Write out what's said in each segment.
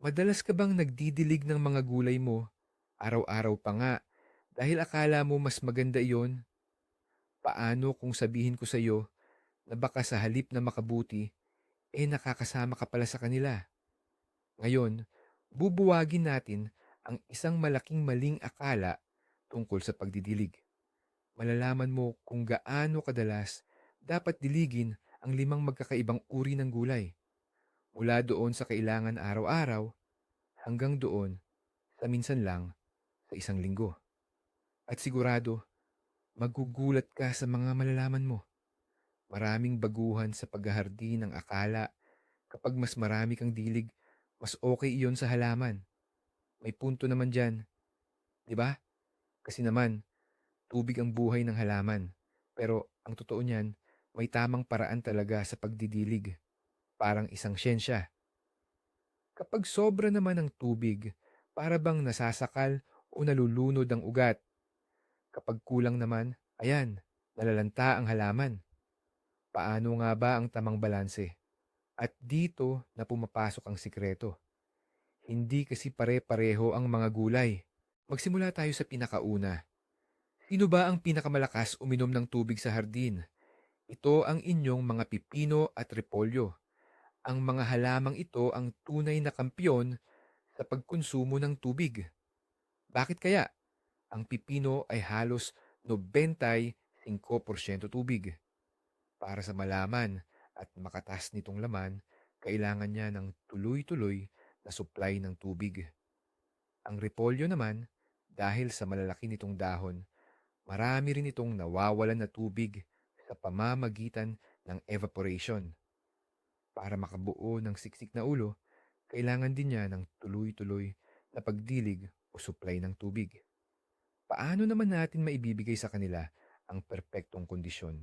Madalas ka bang nagdidilig ng mga gulay mo, araw-araw pa nga, dahil akala mo mas maganda iyon? Paano kung sabihin ko sa iyo na baka sa halip na makabuti, eh nakakasama ka pala sa kanila? Ngayon, bubuwagin natin ang isang malaking maling akala tungkol sa pagdidilig. Malalaman mo kung gaano kadalas dapat diligin ang limang magkakaibang uri ng gulay. Mula doon sa kailangan araw-araw hanggang doon sa minsan lang sa isang linggo. At sigurado, magugulat ka sa mga malalaman mo. Maraming baguhan sa paghahardi ng akala kapag mas marami kang dilig, mas okay iyon sa halaman. May punto naman dyan. Di ba? Kasi naman, tubig ang buhay ng halaman. Pero ang totoo niyan, may tamang paraan talaga sa pagdidilig. Parang isang siyensya. Kapag sobra naman ang tubig, para bang nasasakal o nalulunod ang ugat. Kapag kulang naman, ayan, nalalanta ang halaman. Paano nga ba ang tamang balanse? At dito na pumapasok ang sikreto. Hindi kasi pare-pareho ang mga gulay. Magsimula tayo sa pinakauna. Sino ba ang pinakamalakas uminom ng tubig sa hardin? Ito ang inyong mga pipino at repolyo. Ang mga halamang ito ang tunay na kampyon sa pagkonsumo ng tubig. Bakit kaya? Ang pipino ay halos 95% tubig. Para sa malaman at makatas nitong laman, kailangan niya ng tuloy-tuloy na supply ng tubig. Ang repolyo naman, dahil sa malalaki nitong dahon, marami rin itong nawawalan na tubig sa pamamagitan ng evaporation. Para makabuo ng siksik na ulo, kailangan din niya ng tuloy-tuloy na pagdilig o supply ng tubig. Paano naman natin maibibigay sa kanila ang perpektong kondisyon?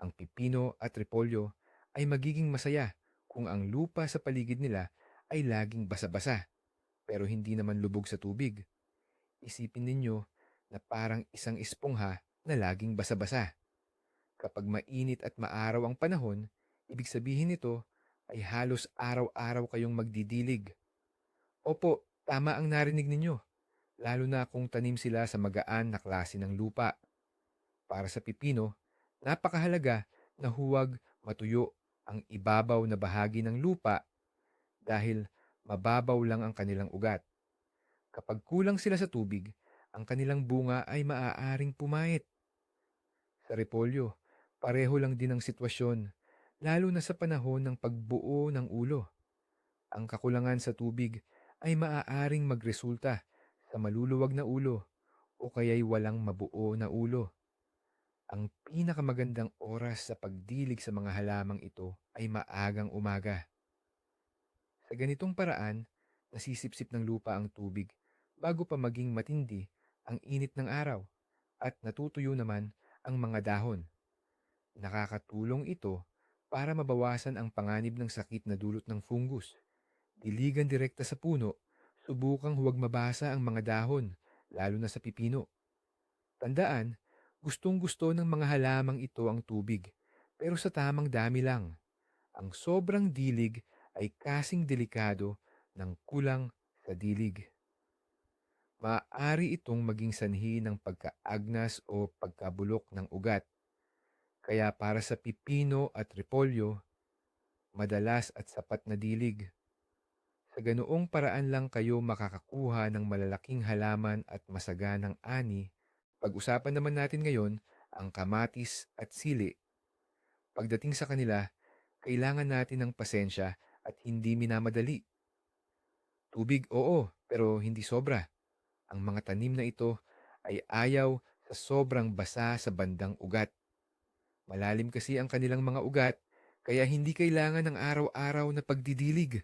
Ang pipino at repolyo ay magiging masaya kung ang lupa sa paligid nila ay laging basa-basa pero hindi naman lubog sa tubig. Isipin ninyo na parang isang espongha na laging basa-basa. Kapag mainit at maaraw ang panahon, ibig sabihin nito ay halos araw-araw kayong magdidilig. Opo, tama ang narinig ninyo, lalo na kung tanim sila sa magaan na klase ng lupa. Para sa pipino, napakahalaga na huwag matuyo ang ibabaw na bahagi ng lupa dahil mababaw lang ang kanilang ugat. Kapag kulang sila sa tubig, ang kanilang bunga ay maaaring pumait. Sa repolyo, pareho lang din ang sitwasyon, lalo na sa panahon ng pagbuo ng ulo. Ang kakulangan sa tubig ay maaaring magresulta sa maluluwag na ulo o kaya'y walang mabuo na ulo. Ang pinakamagandang oras sa pagdilig sa mga halamang ito ay maagang umaga. Sa ganitong paraan, nasisipsip ng lupa ang tubig bago pa maging matindi ang init ng araw at natutuyo naman ang mga dahon. Nakakatulong ito para mabawasan ang panganib ng sakit na dulot ng fungus. Diligan direkta sa puno, subukang huwag mabasa ang mga dahon, lalo na sa pipino. Tandaan, gustong-gusto ng mga halamang ito ang tubig, pero sa tamang dami lang. Ang sobrang dilig ay kasing delikado ng kulang sa dilig. Maaari itong maging sanhi ng pagkaagnas o pagkabulok ng ugat. Kaya para sa pipino at repolyo, madalas at sapat na dilig. Sa ganoong paraan lang kayo makakakuha ng malalaking halaman at masaganang ani. Pag-usapan naman natin ngayon ang kamatis at sili. Pagdating sa kanila, kailangan natin ng pasensya at hindi minamadali. Tubig oo, pero hindi sobra. Ang mga tanim na ito ay ayaw sa sobrang basa sa bandang ugat. Malalim kasi ang kanilang mga ugat, kaya hindi kailangan ng araw-araw na pagdidilig.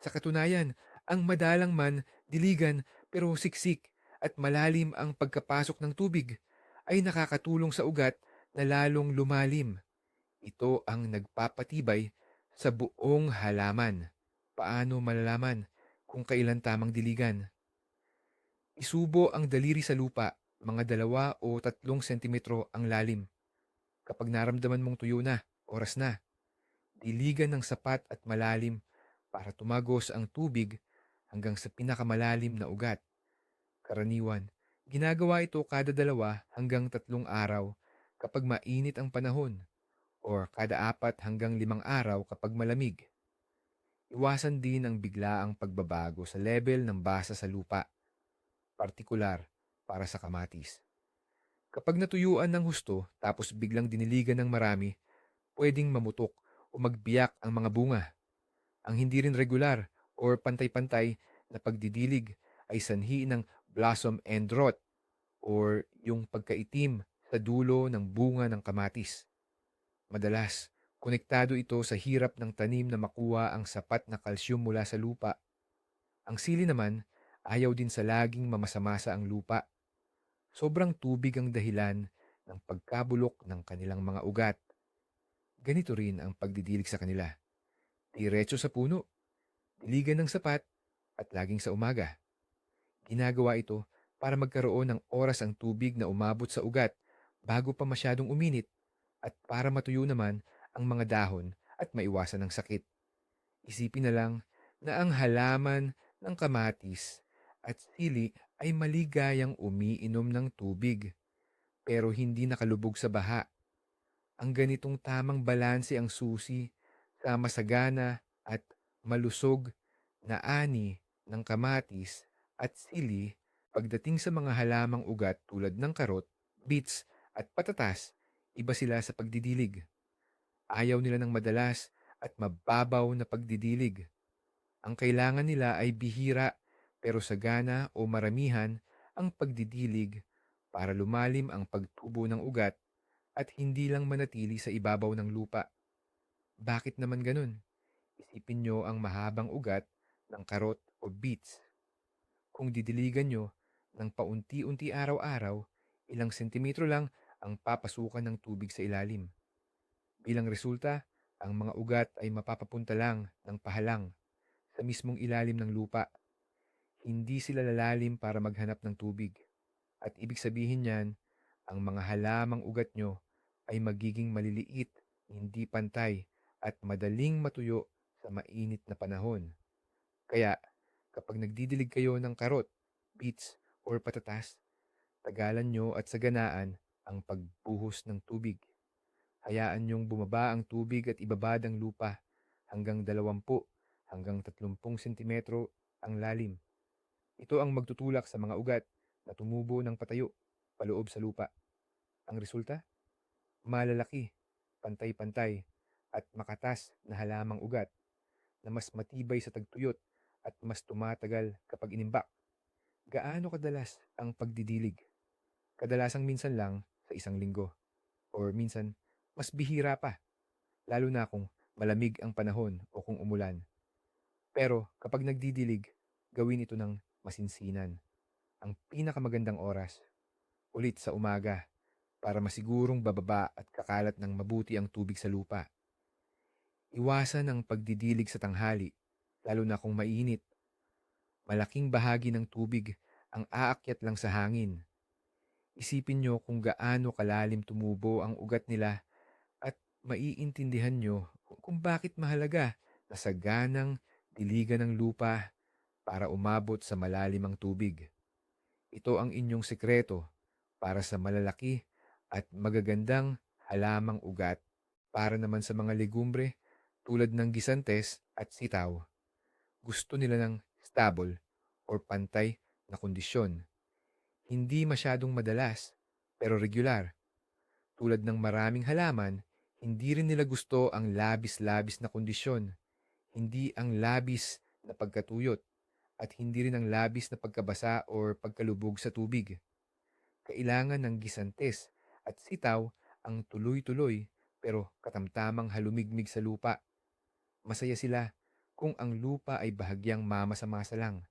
Sa katunayan, ang madalang man, diligan, pero siksik at malalim ang pagkapasok ng tubig ay nakakatulong sa ugat na lalong lumalim. Ito ang nagpapatibay sa buong halaman. Paano malalaman kung kailan tamang diligan? Isubo ang daliri sa lupa, mga dalawa o tatlong sentimetro ang lalim. Kapag naramdaman mong tuyo na, oras na. Diligan ng sapat at malalim para tumagos ang tubig hanggang sa pinakamalalim na ugat. Karaniwan, ginagawa ito kada dalawa hanggang tatlong araw kapag mainit ang panahon or kada apat hanggang limang araw kapag malamig. Iwasan din ang biglaang pagbabago sa level ng basa sa lupa, partikular para sa kamatis. Kapag natuyuan ng husto tapos biglang diniligan ng marami, pwedeng mamutok o magbiyak ang mga bunga. Ang hindi rin regular or pantay-pantay na pagdidilig ay sanhi ng blossom end rot or yung pagkaitim sa dulo ng bunga ng kamatis. Madalas, konektado ito sa hirap ng tanim na makuha ang sapat na kalsyum mula sa lupa. Ang sili naman, ayaw din sa laging mamasamasa ang lupa. Sobrang tubig ang dahilan ng pagkabulok ng kanilang mga ugat. Ganito rin ang pagdidilig sa kanila. Diretso sa puno, diligan ng sapat, at laging sa umaga. Ginagawa ito para magkaroon ng oras ang tubig na umabot sa ugat bago pa masyadong uminit at para matuyo naman ang mga dahon at maiwasan ng sakit. Isipin na lang na ang halaman ng kamatis at sili ay maligayang umiinom ng tubig pero hindi nakalubog sa baha. Ang ganitong tamang balanse ang susi sa masagana at malusog na ani ng kamatis at sili pagdating sa mga halamang ugat tulad ng karot, beets at patatas, iba sila sa pagdidilig. Ayaw nila ng madalas at mababaw na pagdidilig. Ang kailangan nila ay bihira pero sagana o maramihan ang pagdidilig para lumalim ang pagtubo ng ugat at hindi lang manatili sa ibabaw ng lupa. Bakit naman ganun? Isipin nyo ang mahabang ugat ng karot o beets. Kung didiligan nyo ng paunti-unti araw-araw, ilang sentimetro lang ang papasukan ng tubig sa ilalim. Bilang resulta, ang mga ugat ay mapapapunta lang ng pahalang sa mismong ilalim ng lupa. Hindi sila lalalim para maghanap ng tubig. At ibig sabihin niyan, ang mga halamang ugat nyo ay magiging maliliit, hindi pantay, at madaling matuyo sa mainit na panahon. Kaya, kapag nagdidilig kayo ng karot, beets, or patatas, tagalan nyo at saganaan ang pagbuhos ng tubig. Hayaan niyong bumaba ang tubig at ibabad ang lupa hanggang 20 hanggang 30 sentimetro ang lalim. Ito ang magtutulak sa mga ugat na tumubo ng patayo paloob sa lupa. Ang resulta? Malalaki, pantay-pantay, at makatas na halamang ugat na mas matibay sa tagtuyot at mas tumatagal kapag inimbak. Gaano kadalas ang pagdidilig? Kadalasang minsan lang sa isang linggo. Or minsan, mas bihira pa. Lalo na kung malamig ang panahon o kung umulan. Pero kapag nagdidilig, gawin ito ng masinsinan. Ang pinakamagandang oras, ulit sa umaga, para masigurong bababa at kakalat ng mabuti ang tubig sa lupa. Iwasan ang pagdidilig sa tanghali, lalo na kung mainit. Malaking bahagi ng tubig ang aakyat lang sa hangin. Isipin nyo kung gaano kalalim tumubo ang ugat nila at maiintindihan nyo kung bakit mahalaga na saganang diligan ng lupa para umabot sa malalim ang tubig. Ito ang inyong sekreto para sa malalaki at magagandang halamang ugat para naman sa mga legumbre tulad ng gisantes at sitaw. Gusto nila ng stable or pantay na kondisyon. Hindi masyadong madalas pero regular. Tulad ng maraming halaman, hindi rin nila gusto ang labis-labis na kondisyon. Hindi ang labis na pagkatuyot at hindi rin ang labis na pagkabasa or pagkalubog sa tubig. Kailangan ng gisantes at sitaw ang tuloy-tuloy pero katamtamang halumigmig sa lupa. Masaya sila kung ang lupa ay bahagyang mamasa-masa lang.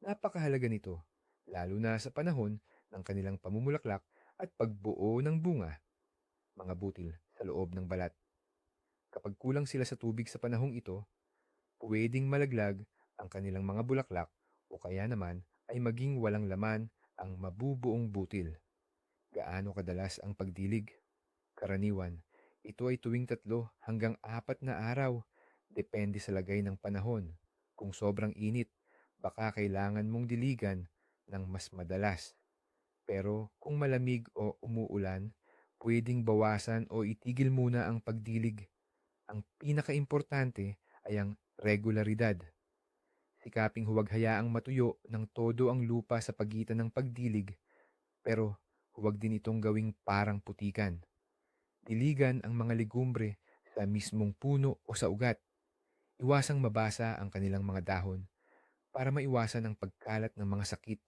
Napakahalaga nito, lalo na sa panahon ng kanilang pamumulaklak at pagbuo ng bunga, mga butil sa loob ng balat. Kapag kulang sila sa tubig sa panahong ito, pwedeng malaglag ang kanilang mga bulaklak o kaya naman ay maging walang laman ang mabubuong butil. Gaano kadalas ang pagdilig? Karaniwan, ito ay tuwing tatlo hanggang apat na araw. Depende sa lagay ng panahon. Kung sobrang init, baka kailangan mong diligan ng mas madalas. Pero kung malamig o umuulan, pwedeng bawasan o itigil muna ang pagdilig. Ang pinakaimportante ay ang regularidad. Sikaping huwag hayaang matuyo ng todo ang lupa sa pagitan ng pagdilig, pero huwag din itong gawing parang putikan. Diligan ang mga legumbre sa mismong puno o sa ugat. Iwasang mabasa ang kanilang mga dahon para maiwasan ang pagkalat ng mga sakit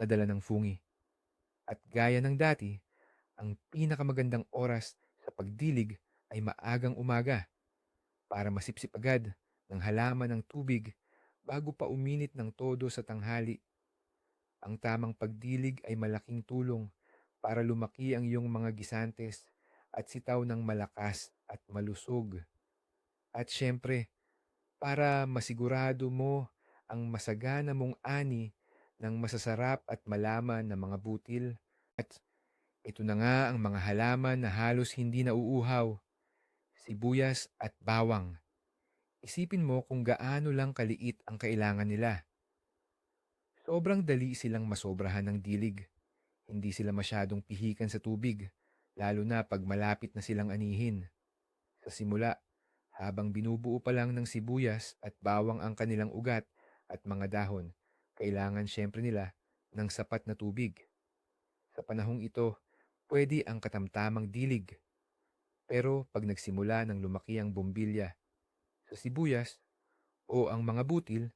na dala ng fungi. At gaya ng dati, ang pinakamagandang oras sa pagdilig ay maagang umaga para masipsip agad ng halaman ng tubig bago pa uminit ng todo sa tanghali. Ang tamang pagdilig ay malaking tulong para lumaki ang iyong mga gisantes at sitaw ng malakas at malusog. At syempre, para masigurado mo ang masagana mong ani ng masasarap at malaman na mga butil. At ito na nga ang mga halaman na halos hindi nauuhaw, sibuyas at bawang. Isipin mo kung gaano lang kaliit ang kailangan nila. Sobrang dali silang masobrahan ng dilig. Hindi sila masyadong pihikan sa tubig, lalo na pag malapit na silang anihin. Sa simula, habang binubuo pa lang ng sibuyas at bawang ang kanilang ugat at mga dahon, kailangan syempre nila ng sapat na tubig. Sa panahong ito, pwede ang katamtamang dilig. Pero pag nagsimula ng lumaki ang bombilya sa sibuyas o ang mga butil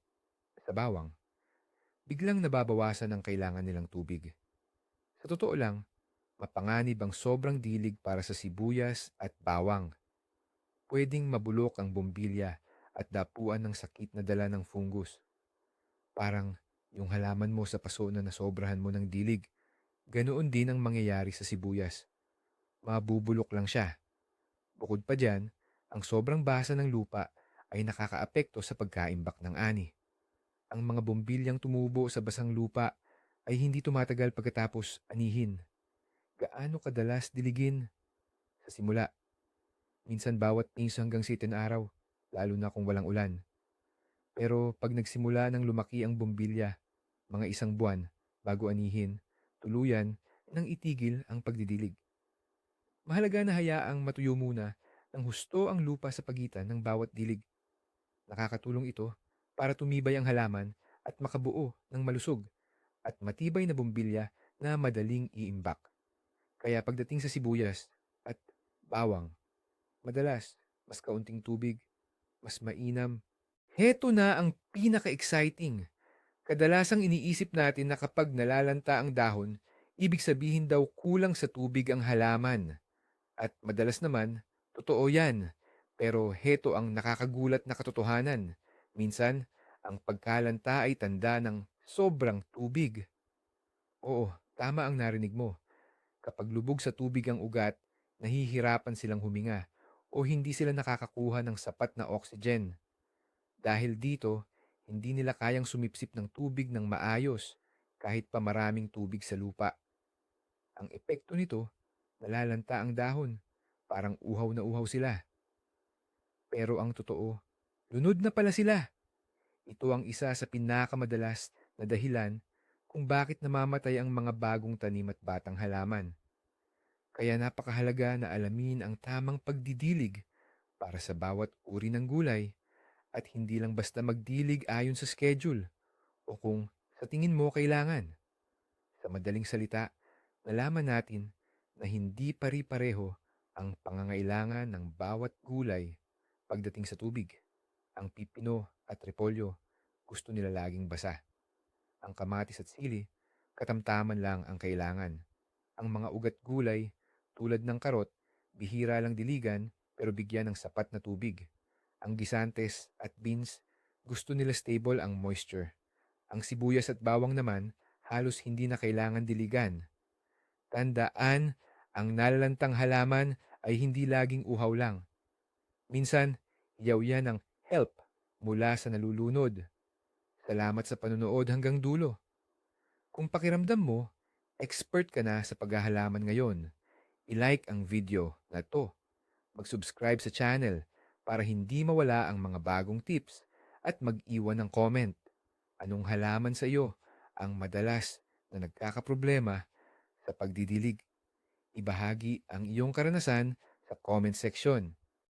sa bawang, biglang nababawasan ang kailangan nilang tubig. Sa totoo lang, mapanganib ang sobrang dilig para sa sibuyas at bawang. Pwedeng mabulok ang bombilya at dapuan ng sakit na dala ng fungus. Parang yung halaman mo sa paso na nasobrahan mo ng dilig, ganoon din ang mangyayari sa sibuyas. Mabubulok lang siya. Bukod pa dyan, ang sobrang basa ng lupa ay nakakaapekto sa pagkaimbak ng ani. Ang mga bombilyang tumubo sa basang lupa ay hindi tumatagal pagkatapos anihin. Gaano kadalas diligin? Sa simula. Minsan bawat piso hanggang sitin araw, lalo na kung walang ulan. Pero pag nagsimula ng lumaki ang bombilya, mga isang buwan bago anihin, tuluyan nang itigil ang pagdidilig. Mahalaga na hayaang matuyo muna ng husto ang lupa sa pagitan ng bawat dilig. Nakakatulong ito para tumibay ang halaman at makabuo ng malusog at matibay na bombilya na madaling iimbak. Kaya pagdating sa sibuyas at bawang, madalas mas kaunting tubig, mas mainam. Heto na ang pinaka-exciting. Kadalasang iniisip natin na kapag nalalanta ang dahon, ibig sabihin daw kulang sa tubig ang halaman. At madalas naman, totoo yan. Pero heto ang nakakagulat na katotohanan. Minsan, ang pagkalanta ay tanda ng sobrang tubig. Oo, tama ang narinig mo. Kapag lubog sa tubig ang ugat, nahihirapan silang huminga o hindi sila nakakakuha ng sapat na oxygen. Dahil dito, hindi nila kayang sumipsip ng tubig ng maayos kahit pa maraming tubig sa lupa. Ang epekto nito, nalalanta ang dahon, parang uhaw na uhaw sila. Pero ang totoo, lunod na pala sila. Ito ang isa sa pinakamadalas na dahilan kung bakit namamatay ang mga bagong tanim at batang halaman. Kaya napakahalaga na alamin ang tamang pagdidilig para sa bawat uri ng gulay at hindi lang basta magdilig ayon sa schedule o kung sa tingin mo kailangan. Sa madaling salita, nalaman natin na hindi pari-pareho ang pangangailangan ng bawat gulay pagdating sa tubig. Ang pipino at repolyo gusto nila laging basa. Ang kamatis at sili, katamtaman lang ang kailangan. Ang mga ugat gulay, tulad ng karot, bihira lang diligan pero bigyan ng sapat na tubig. Ang gisantes at beans, gusto nila stable ang moisture. Ang sibuyas at bawang naman, halos hindi na kailangan diligan. Tandaan, ang nalalantang halaman ay hindi laging uhaw lang. Minsan, iyaw yan ng help mula sa nalulunod. Salamat sa panonood hanggang dulo. Kung pakiramdam mo, expert ka na sa paghahalaman ngayon, i-like ang video na to. Mag-subscribe sa channel para hindi mawala ang mga bagong tips at mag-iwan ng comment. Anong halaman sa iyo ang madalas na nagkakaproblema sa pagdidilig? Ibahagi ang iyong karanasan sa comment section.